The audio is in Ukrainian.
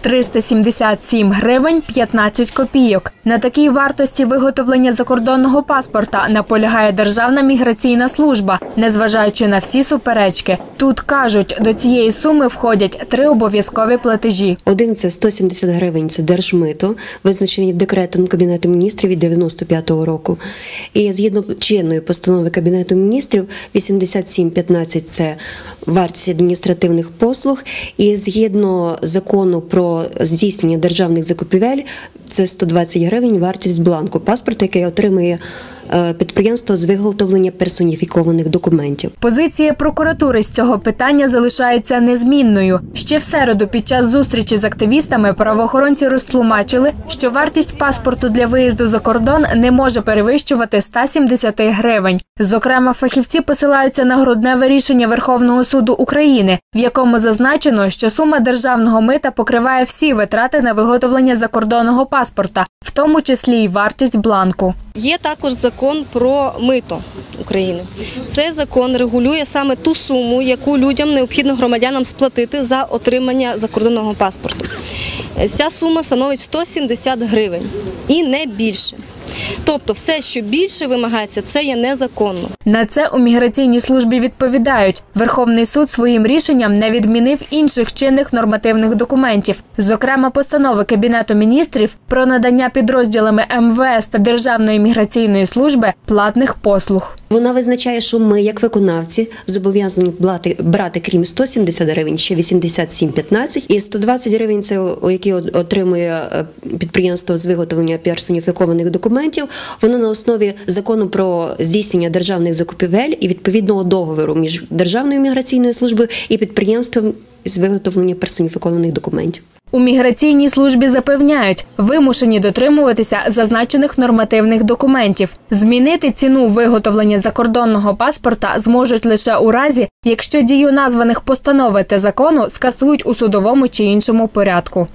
377 гривень 15 копійок. На такій вартості виготовлення закордонного паспорта наполягає Державна міграційна служба, незважаючи на всі суперечки. Тут кажуть, до цієї суми входять три обов'язкові платежі. Один це 170 гривень, це держмито, визначені декретом Кабінету міністрів від 95-го року. І згідно чинної постанови Кабінету міністрів 87.15 – це вартість адміністративних послуг. І згідно закону про здійснення державних закупівель, це 120 гривень вартість бланку. Паспорта, який отримує е, підприємство з виготовлення персоніфікованих документів. Позиція прокуратури з цього питання залишається незмінною. Ще в середу під час зустрічі з активістами правоохоронці розтлумачили, що вартість паспорту для виїзду за кордон не може перевищувати 170 гривень. Зокрема, фахівці посилаються на грудневе рішення Верховного суду України, в якому зазначено, що сума державного мита покриває всі витрати на виготовлення закордонного паспорта, в тому числі й вартість бланку. Є також закон про мито України. Цей закон регулює саме ту суму, яку людям необхідно громадянам сплатити за отримання закордонного паспорту. Ця сума становить 170 гривень і не більше. Тобто, все, що більше вимагається, це є незаконно. На це у міграційній службі відповідають. Верховний суд своїм рішенням не відмінив інших чинних нормативних документів, зокрема постанови Кабінету міністрів про надання підрозділами МВС та Державної міграційної служби платних послуг. Вона визначає, що ми, як виконавці, зобов'язані брати, крім 170 гривень, ще 87,15 і 120 гривень це які отримує е, підприємство з виготовлення персоніфікованих документів. Воно на основі закону про здійснення державних закупівель і відповідного договору між Державною міграційною службою і підприємством з виготовлення персоніфікованих документів. У міграційній службі запевняють, вимушені дотримуватися зазначених нормативних документів. Змінити ціну виготовлення закордонного паспорта зможуть лише у разі, якщо дію названих постанови та закону скасують у судовому чи іншому порядку.